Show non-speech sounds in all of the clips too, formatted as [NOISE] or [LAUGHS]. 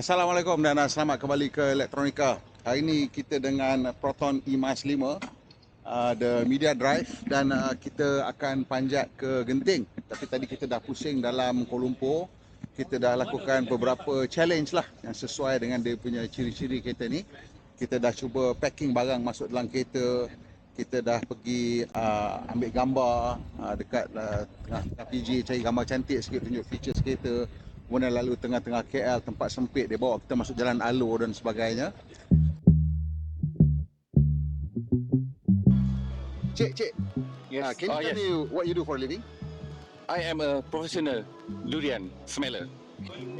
Assalamualaikum dan selamat kembali ke Elektronika. Hari ini kita dengan Proton EMAS 5 uh, the media drive dan uh, kita akan panjat ke Genting. Tapi tadi kita dah pusing dalam Kuala Lumpur. Kita dah lakukan beberapa challenge lah yang sesuai dengan dia punya ciri-ciri kereta ni. Kita dah cuba packing barang masuk dalam kereta. Kita dah pergi uh, ambil gambar uh, dekat uh, tengah PJ cari gambar cantik sikit tunjuk features kereta kemudian lalu tengah-tengah KL tempat sempit dia bawa kita masuk jalan alur dan sebagainya Cik, cik. Yes. Uh, can you oh, tell yes. me what you do for a living? I am a professional durian smeller.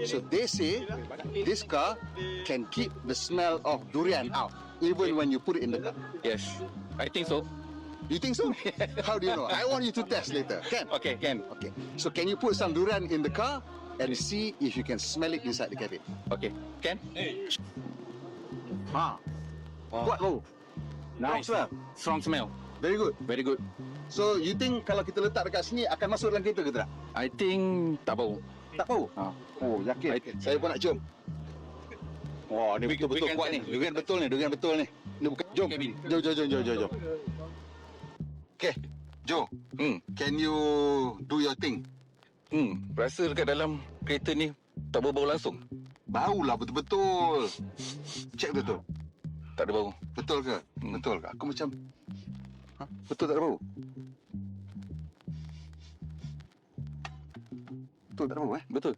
So they say this car can keep the smell of durian out even when you put it in the car. Yes. I think so. You think so? [LAUGHS] How do you know? I want you to test later. Can? Okay, can. Okay. So can you put some durian in the car and see if you can smell it inside the cabin? Okay, can. Ha. What? Oh. Nice. Strong smell. Strong smell. Very good. Very good. So you think kalau kita letak dekat sini akan masuk dalam kereta ke tak? I think tak bau. Tak tahu. Ha. Oh, yakin. I- Saya pun nak cium. Wah, ni We- we betul-betul kuat ni. ni. Durian betul ni, durian betul ni. Ni bukan. Jom. Cabin. Jom, jom, jom, jom, jom, jom. Okay. Joe, Hmm. can you do your thing? Hmm. Rasa dekat dalam kereta ni tak bau-bau langsung. Bau lah betul-betul. Check betul. Tak ada bau. Betul ke? Hmm. Betul ke? Aku macam ha? Betul tak ada bau? Betul tak ada bau eh? Betul.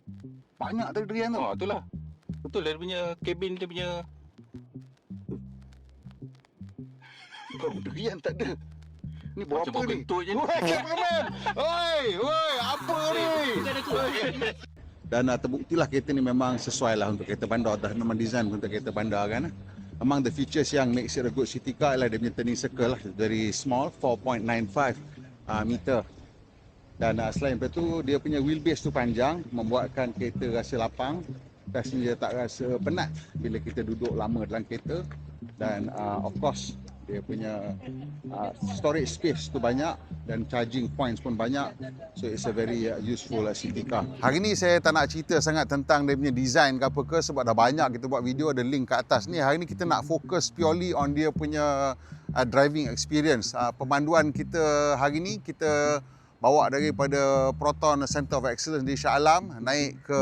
Banyak tadi durian tu. Oh, itulah. Betul dia punya kabin dia punya Bau durian tak ada. Ni bau apa ni? kentut je ni. Woi, cameraman! Oi, oi, apa ni? Dan uh, terbuktilah kereta ni memang sesuai lah untuk kereta bandar. Dah memang design untuk kereta bandar kan. Among the features yang makes it a good city car ialah dia punya turning circle lah. Very small, 4.95 uh, meter. Dan uh, selain daripada tu, dia punya wheelbase tu panjang. Membuatkan kereta rasa lapang. Passenger tak rasa penat bila kita duduk lama dalam kereta. Dan uh, of course, dia punya uh, storage space tu banyak dan charging points pun banyak. So it's a very uh, useful uh, city car. Hari ni saya tak nak cerita sangat tentang dia punya design ke apa ke sebab dah banyak kita buat video ada link kat atas ni. Hari ni kita nak fokus purely on dia punya uh, driving experience. Uh, pemanduan kita hari ni kita bawa daripada Proton Center of Excellence di Shah Alam naik ke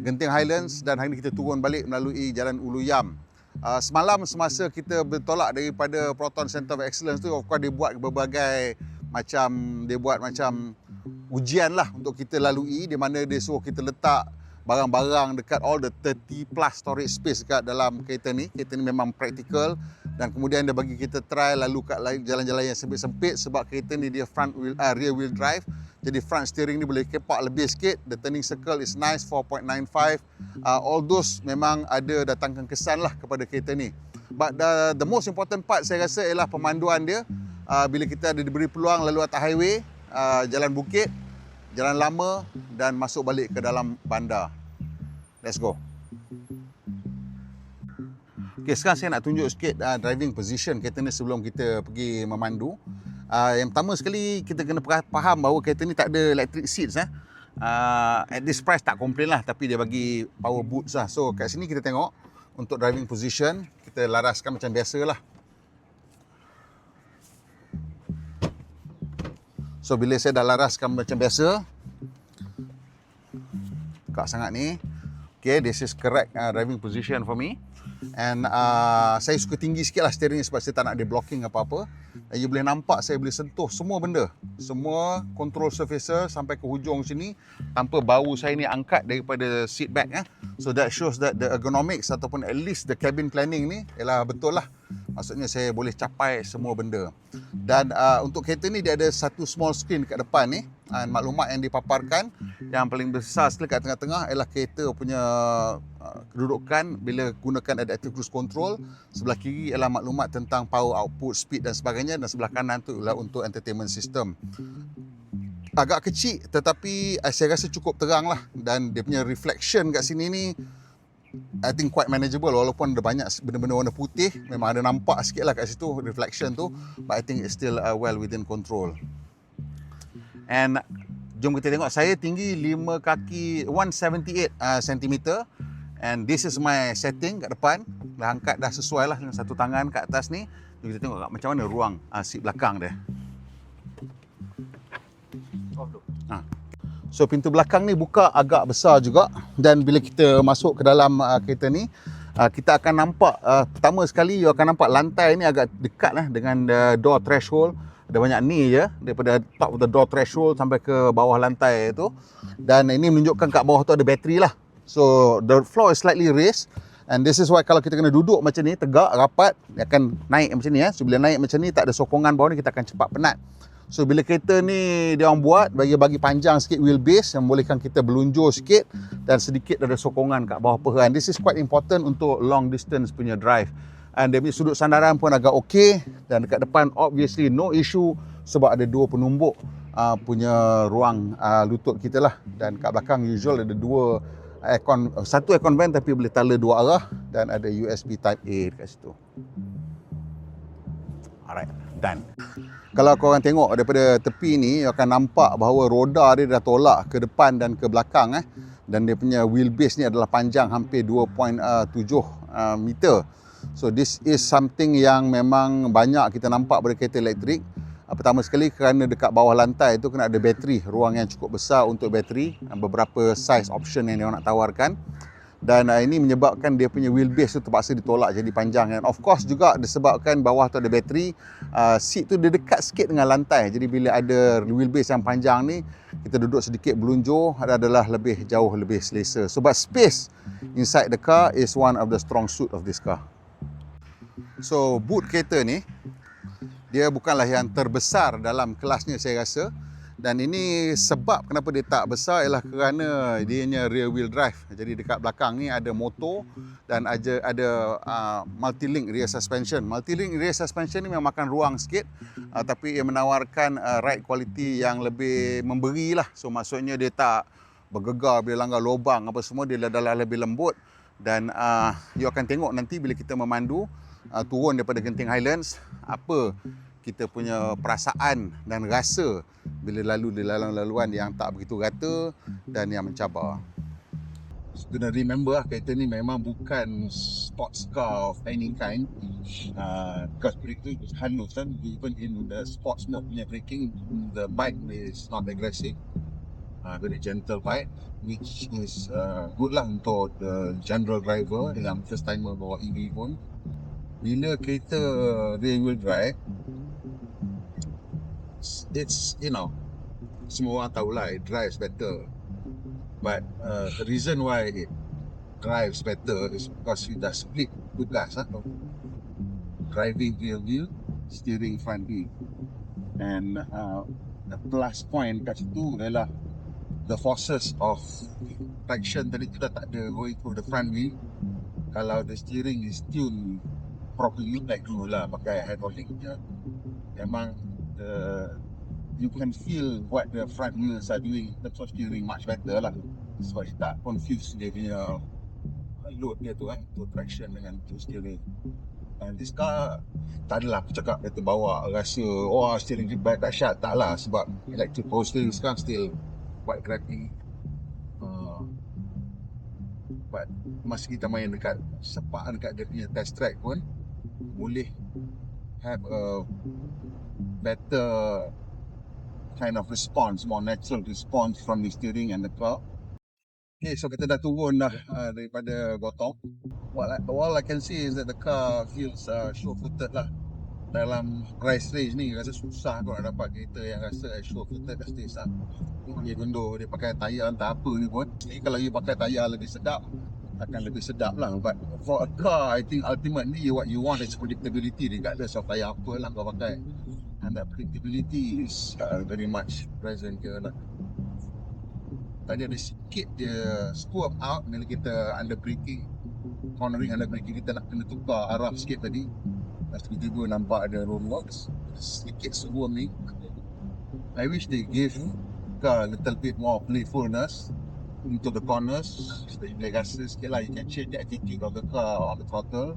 Genting Highlands dan hari ni kita turun balik melalui Jalan Ulu Yam. Uh, semalam semasa kita bertolak daripada Proton Center of Excellence tu of course dia buat berbagai macam dia buat macam ujian lah untuk kita lalui di mana dia suruh kita letak barang-barang dekat all the 30 plus storage space dekat dalam kereta ni. Kereta ni memang practical dan kemudian dia bagi kita try lalu kat jalan-jalan yang sempit-sempit sebab kereta ni dia front wheel uh, rear wheel drive. Jadi front steering ni boleh kepak lebih sikit. The turning circle is nice 4.95. Uh, all those memang ada datangkan kesan lah kepada kereta ni. But the, the most important part saya rasa ialah pemanduan dia. Uh, bila kita ada diberi peluang lalu atas highway, uh, jalan bukit, jalan lama dan masuk balik ke dalam bandar. Let's go. Okay, sekarang saya nak tunjuk sikit uh, driving position kereta ni sebelum kita pergi memandu. Uh, yang pertama sekali kita kena faham bahawa kereta ni tak ada electric seats eh. Uh, at this price tak komplain lah tapi dia bagi power boots lah. So kat sini kita tengok untuk driving position kita laraskan macam biasa lah. So bila saya dah laraskan macam biasa Kak sangat ni Okay, this is correct uh, driving position for me. And uh, saya suka tinggi sikit lah steering sebab saya tak nak dia blocking apa-apa. Dan you boleh nampak saya boleh sentuh semua benda. Semua control surfaces sampai ke hujung sini Tanpa bau saya ni angkat daripada seat back eh. So that shows that the ergonomics ataupun at least the cabin planning ni Ialah betul lah Maksudnya saya boleh capai semua benda. Dan uh, untuk kereta ni dia ada satu small screen kat depan ni. Uh, maklumat yang dipaparkan yang paling besar sekali kat tengah-tengah ialah kereta punya uh, kedudukan bila gunakan adaptive cruise control. Sebelah kiri ialah maklumat tentang power output, speed dan sebagainya dan sebelah kanan tu ialah untuk entertainment system. Agak kecil tetapi uh, saya rasa cukup terang lah dan dia punya reflection kat sini ni I think quite manageable walaupun ada banyak benda-benda warna putih memang ada nampak sikit lah kat situ reflection tu but I think it's still uh, well within control and jom kita tengok saya tinggi 5 kaki 178 uh, cm And this is my setting kat depan. Dah angkat dah sesuai lah dengan satu tangan kat atas ni. Jadi kita tengok kat macam mana ruang uh, seat belakang dia. Ha. So pintu belakang ni buka agak besar juga. Dan bila kita masuk ke dalam uh, kereta ni uh, kita akan nampak uh, pertama sekali you akan nampak lantai ni agak dekat lah dengan uh, door threshold. Ada banyak ni je daripada top of the door threshold sampai ke bawah lantai tu. Dan ini menunjukkan kat bawah tu ada bateri lah. So the floor is slightly raised. And this is why kalau kita kena duduk macam ni tegak rapat dia akan naik macam ni ya so bila naik macam ni tak ada sokongan bawah ni kita akan cepat penat So bila kereta ni dia orang buat bagi bagi panjang sikit wheelbase yang bolehkan kita berlunjur sikit dan sedikit ada sokongan kat bawah pehan. This is quite important untuk long distance punya drive. And dia punya sudut sandaran pun agak okey dan dekat depan obviously no issue sebab ada dua penumbuk uh, punya ruang uh, lutut kita lah dan kat belakang usual ada dua aircon satu aircon vent tapi boleh tala dua arah dan ada USB type A dekat situ. Alright, done. Kalau korang tengok daripada tepi ni you akan nampak bahawa roda dia dah tolak ke depan dan ke belakang eh dan dia punya wheelbase ni adalah panjang hampir 2.7 uh, meter. So this is something yang memang banyak kita nampak pada kereta elektrik. Uh, pertama sekali kerana dekat bawah lantai tu kena ada bateri, ruang yang cukup besar untuk bateri, uh, beberapa size option yang dia nak tawarkan dan uh, ini menyebabkan dia punya wheelbase tu terpaksa ditolak jadi panjang. Dan of course juga disebabkan bawah tu ada bateri uh, seat tu dia dekat sikit dengan lantai. Jadi bila ada wheelbase yang panjang ni kita duduk sedikit berlunjur adalah lebih jauh lebih selesa. So but space inside the car is one of the strong suit of this car. So boot kereta ni dia bukanlah yang terbesar dalam kelasnya saya rasa dan ini sebab kenapa dia tak besar ialah kerana dia rear wheel drive. Jadi dekat belakang ni ada motor dan ada ada uh, multi link rear suspension. Multi link rear suspension ni memang makan ruang sikit uh, tapi ia menawarkan uh, ride quality yang lebih memberi lah. So maksudnya dia tak bergegar bila langgar lubang apa semua dia adalah lebih lembut dan uh, you akan tengok nanti bila kita memandu uh, turun daripada Genting Highlands apa kita punya perasaan dan rasa bila lalu di laluan-laluan yang tak begitu rata dan yang mencabar. Kena remember lah kereta ni memang bukan sports car of any kind. Uh, because braking is halus kan. Even in the sports mode punya braking, the bike is not aggressive. Uh, very gentle bike which is uh, good lah untuk the general driver yang first timer bawa EV pun. Bila kereta rear wheel drive, it's you know semua orang tahu lah it drives better. But uh, the reason why it drives better is because you dah split tugas lah driving rear wheel steering front wheel and uh, the plus point kat situ adalah the forces of traction tadi tu dah tak ada going through the front wheel kalau the steering is tuned properly like dulu lah pakai hydraulic je memang the you can feel what the front wheels are doing. In terms of steering much better lah. Sebab dia tak confuse dia punya load dia tu kan to traction dengan to steering. And this car tak adalah aku cakap dia terbawa rasa oh steering dia baik dahsyat tak lah. Sebab electric power steering sekarang still quite crappy. Uh, but masa kita main dekat sepaan dekat dia punya test track pun boleh have a better kind of response, more natural response from the steering and the car. Okay, so kita dah turun dah uh, daripada Gotong. What I, all I can see is that the car feels uh, sure-footed lah. Dalam race race ni rasa susah kau nak dapat kereta yang rasa sure-footed kat stage lah. Dia gundur, dia pakai tayar entah apa ni pun. Jadi kalau you pakai tayar lebih sedap, akan lebih sedap lah. But for a car, I think ultimately what you want is predictability regardless of tayar apa lah kau pakai and that predictability is uh, very much present here lah. Tadi ada sikit dia swerve out bila kita under braking cornering under braking kita nak kena tukar arah sikit tadi. Lepas tiba-tiba nampak ada roadworks Sedikit swerve ni I wish they give car a little bit more playfulness into the corners. Jadi boleh rasa sikit lah. You can change the attitude of the car on the throttle.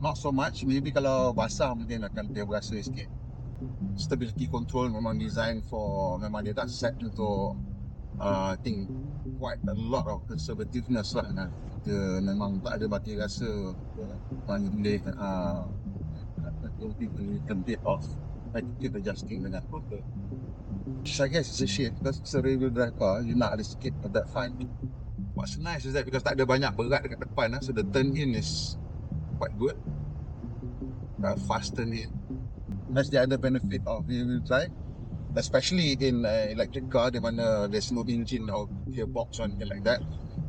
Not so much, maybe kalau basah mungkin akan dia berasa sikit stability control memang design for memang dia tak set untuk uh, think quite a lot of conservativeness lah kan. Kita memang tak ada mati rasa orang boleh uh, a bit of attitude adjusting dengan proper. Which I guess it's a shit because it's a rear wheel drive car. You nak ada sikit of that fun. What's nice is that because tak ada banyak berat dekat depan lah, so the turn in is quite good. Uh, fast turn in. That's the other benefit of wheel drive. Especially in uh, electric car di mana there's no engine or gearbox or anything like that.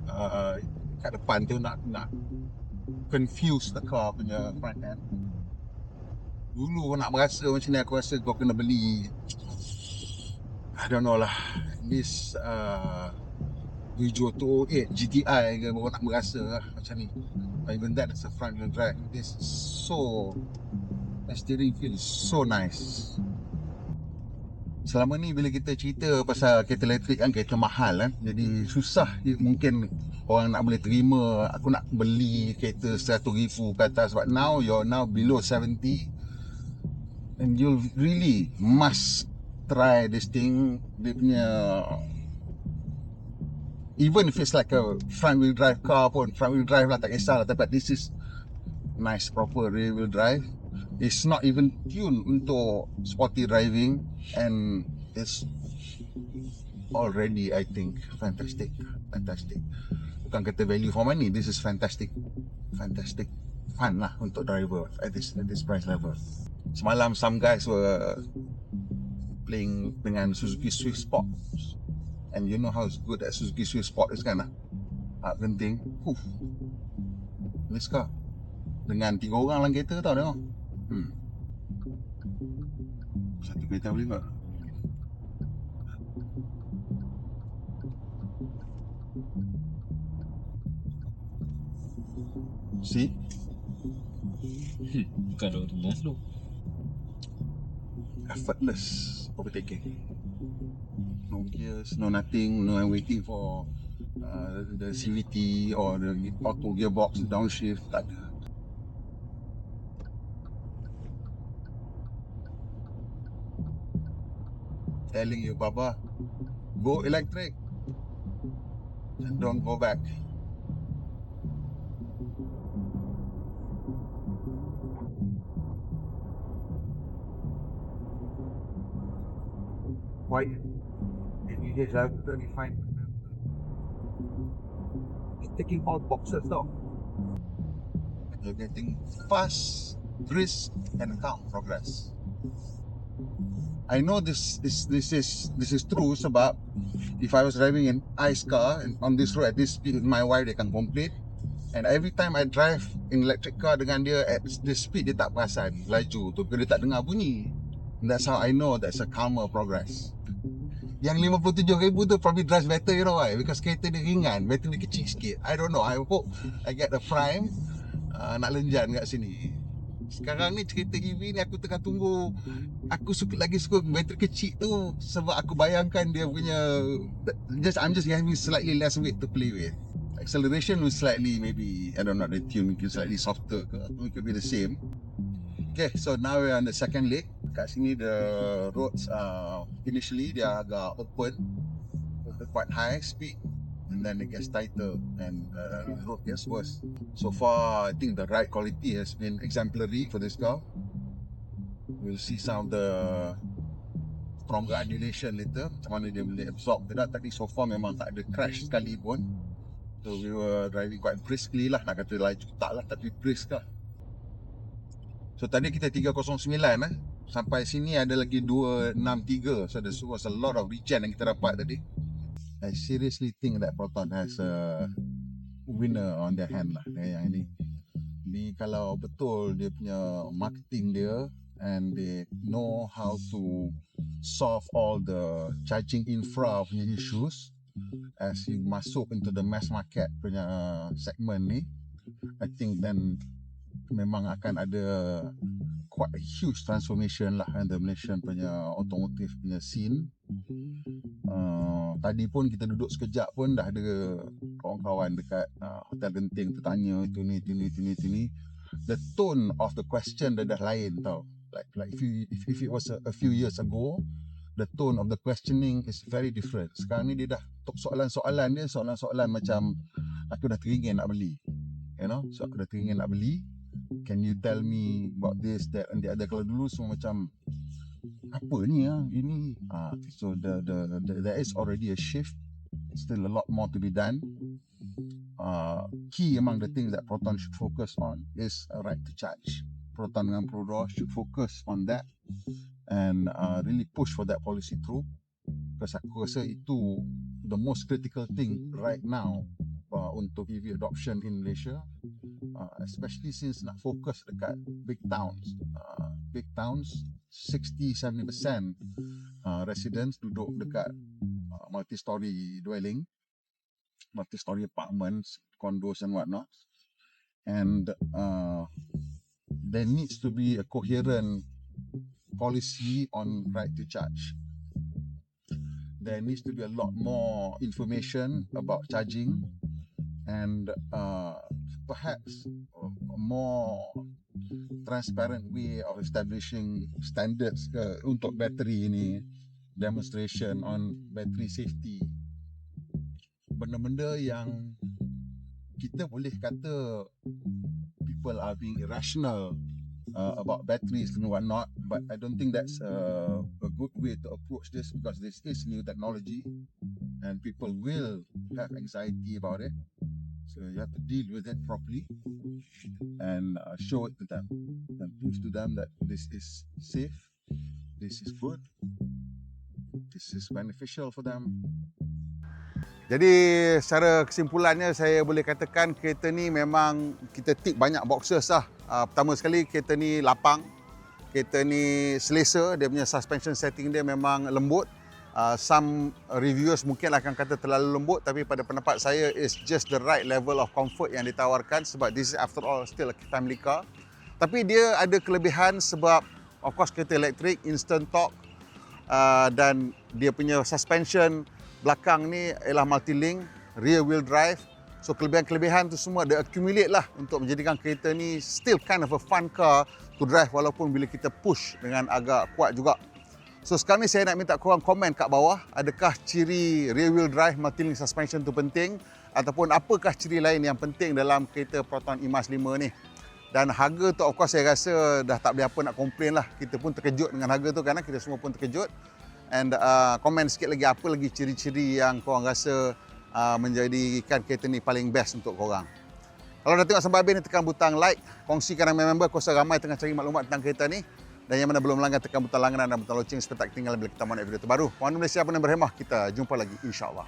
Uh, kat depan tu nak nak confuse the car punya front end. Dulu nak merasa macam ni aku rasa kau kena beli I don't know lah This uh, 708 GTI ke baru nak merasa lah macam ni even that is a front wheel drive This is so The steering feel so nice. Selama ni bila kita cerita pasal kereta elektrik kan kereta mahal kan Jadi susah mungkin orang nak boleh terima Aku nak beli kereta 100 ribu ke atas. But now you're now below 70 And you'll really must try this thing. Dia punya Even if it's like a front wheel drive car pun Front wheel drive lah tak kisah lah Tapi this is nice proper rear wheel drive It's not even tuned untuk sporty driving And it's already I think fantastic. Fantastic. Bukan kata value for money. This is fantastic. Fantastic fun lah untuk driver at this at this price level. Semalam some guys were playing dengan Suzuki Swift Sport. And you know how good that Suzuki Swift Sport is kan? Lah Hak genting This car Dengan tiga orang dalam kereta tau tengok hmm. Satu kereta boleh tak? See? Hmm, bukan tengah tu. effortless overtaking. No gears, no nothing, no I'm waiting for uh, the CVT or the auto gearbox downshift. Tak ada. Telling you, Baba, go electric and don't go back. Why? If you just have to be fine. It's taking all boxes though. You're getting fast, brisk, and calm progress. I know this this this is this is true sebab if I was driving an ice car on this road at this speed with my wife they can complete. And every time I drive in electric car dengan dia at this speed dia tak perasan laju tu. Dia tak dengar bunyi. And that's how I know that's a calmer progress. Yang 57,000 tu probably drives better you know why? Because kereta dia ringan battery dia kecil sikit. I don't know. I hope I get the prime uh, nak lenjan kat sini sekarang ni cerita EV ni aku tengah tunggu. Aku suka lagi suka bateri kecil tu Sebab aku bayangkan dia punya just I'm just having slightly less weight to play with. Acceleration will slightly maybe I don't know the tune mungkin slightly softer ke Atau could be the same. Okay so now we're on the second leg. Kat sini the roads uh, initially are agak open Quite high speed and then it gets tighter and uh, road gets worse. So far, I think the ride quality has been exemplary for this car. We'll see some of the stronger annulation later. Macam mana dia boleh absorb tidak. Tadi so far memang tak ada crash sekali pun. So we were driving quite briskly lah. Nak kata laju tak lah tapi brisk lah. So tadi kita 309 eh. Sampai sini ada lagi 263. So there was a lot of regen yang kita dapat tadi. I seriously think that Proton has a winner on their hand lah eh, yang ini. Ni kalau betul dia punya marketing dia and they know how to solve all the charging infra punya issues as you masuk into the mass market punya segment ni I think then memang akan ada quite a huge transformation lah in the Malaysian punya automotive punya scene Uh, tadi pun kita duduk sekejap pun dah ada kawan-kawan dekat uh, hotel genting tu tanya itu ni itu ni itu ni itu ni the tone of the question dah dah lain tau like like if, you, if, if it was a, a few years ago the tone of the questioning is very different. Sekarang ni dia dah soalan-soalan dia soalan-soalan macam aku dah teringin nak beli. You know, so aku dah teringin nak beli. Can you tell me about this that and the other? Kalau dulu semua macam apa ni ah ini? Ah so the, the the there is already a shift. Still a lot more to be done. Uh, key among the things that Proton should focus on is a right to charge. Proton dengan Prodor should focus on that and uh, really push for that policy through. Because aku rasa itu the most critical thing right now uh, untuk EV adoption in Malaysia uh, especially since nak fokus dekat big towns uh, big towns 60-70% uh, residents duduk dekat uh, multi-story dwelling multi-story apartments, condos and whatnot. And uh, there needs to be a coherent policy on right to charge. There needs to be a lot more information about charging and uh, perhaps a more transparent way of establishing standards ke untuk battery ini demonstration on battery safety. Benda-benda yang kita boleh kata people are being irrational uh, about batteries and whatnot but I don't think that's a, a good way to approach this because this is new technology and people will have anxiety about it so you have to deal with it properly and uh, show it to them and prove to them that this is safe this is good this is beneficial for them jadi secara kesimpulannya saya boleh katakan kereta ni memang kita tick banyak boxes lah. Uh, pertama sekali kereta ni lapang, kereta ni selesa, dia punya suspension setting dia memang lembut. Uh, some reviewers mungkin akan kata terlalu lembut tapi pada pendapat saya is just the right level of comfort yang ditawarkan sebab this is after all still a family car. Tapi dia ada kelebihan sebab of course kereta elektrik, instant torque uh, dan dia punya suspension belakang ni ialah multi-link, rear wheel drive. So kelebihan-kelebihan tu semua ada accumulate lah untuk menjadikan kereta ni still kind of a fun car to drive walaupun bila kita push dengan agak kuat juga. So sekarang ni saya nak minta korang komen kat bawah adakah ciri rear wheel drive multi-link suspension tu penting ataupun apakah ciri lain yang penting dalam kereta Proton Imas 5 ni. Dan harga tu of course saya rasa dah tak boleh apa nak komplain lah. Kita pun terkejut dengan harga tu kerana kita semua pun terkejut and uh, komen sikit lagi apa lagi ciri-ciri yang korang rasa uh, menjadikan kereta ni paling best untuk korang. Kalau dah tengok sampai habis ni tekan butang like, kongsikan dengan member kuasa ramai tengah cari maklumat tentang kereta ni dan yang mana belum langgan tekan butang langganan dan butang loceng supaya tak ketinggalan bila kita nak video terbaru. Puan Malaysia pun yang berhemah, kita jumpa lagi insya-Allah.